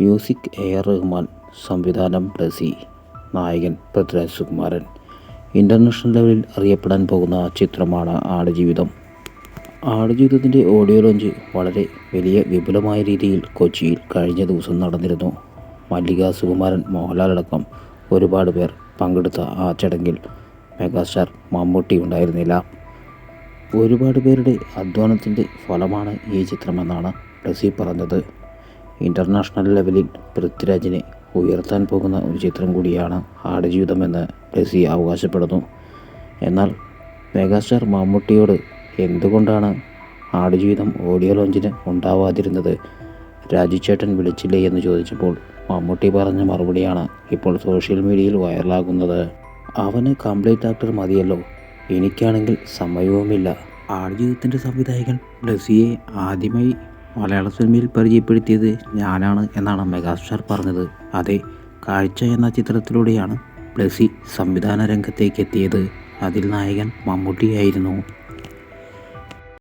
Music A R Rahman സംവിധാനം ബ്ലസി നായകൻ Prithviraj Sukumaran. International ലെവലിൽ അറിയപ്പെടാൻ പോകുന്ന ചിത്രമാണ് ആടുജീവിതം. ആടുജീവിതത്തിന്റെ ഓഡിയോ ലോഞ്ച് വളരെ വലിയ വിപുലമായ രീതിയിൽ കൊച്ചിയിൽ കഴിഞ്ഞ ദിവസം നടന്നിരുന്നു. മല്ലിക സുകുമാരൻ മോഹൻലാൽ അടക്കം ഒരുപാട് പേർ പങ്കെടുത്ത ആ ചടങ്ങിൽ മെഗാസ്റ്റാർ മമ്മൂട്ടി ഉണ്ടായിരുന്നില്ല. ഒരുപാട് പേരുടെ അധ്വാനത്തിന്റെ ഫലമാണ് ഈ ചിത്രമെന്നാണ് ബ്ലസി പറഞ്ഞത്. ഇന്റർനാഷണൽ ലെവലിൽ പൃഥ്വിരാജിനെ ഉയർത്താൻ പോകുന്ന ഒരു ചിത്രം കൂടിയാണ് ആടുജീവിതമെന്ന് ബ്ലസി അവകാശപ്പെടുന്നു. എന്നാൽ മെഗാസ്റ്റാർ മമ്മൂട്ടിയോട് എന്തുകൊണ്ടാണ് ആടുജീവിതം ഓഡിയോ ലോഞ്ചിന് ഉണ്ടാവാതിരുന്നത്? രാജുചേട്ടൻ വിളിച്ചില്ലേ എന്ന് ചോദിച്ചപ്പോൾ മമ്മൂട്ടി പറഞ്ഞ മറുപടിയാണ് ഇപ്പോൾ സോഷ്യൽ മീഡിയയിൽ വൈറലാകുന്നത്. അവന് കംപ്ലീറ്റ് ആക്ടർ മതിയല്ലോ. എനിക്കാണെങ്കിൽ സമയവുമില്ല. ആടുജീവിതത്തിന്റെ സംവിധായകൻ ബ്ലസിയെ ആദ്യമായി മലയാള സിനിമയിൽ പരിചയപ്പെടുത്തിയത് ഞാനാണ് എന്നാണ് മെഗാസ്റ്റാർ പറഞ്ഞത്. അതെ കാഴ്ച എന്ന ചിത്രത്തിലൂടെയാണ് ബ്ലസി സംവിധാന രംഗത്തേക്ക് എത്തിയത് അതിൽ നായകൻ മമ്മൂട്ടിയായിരുന്നു.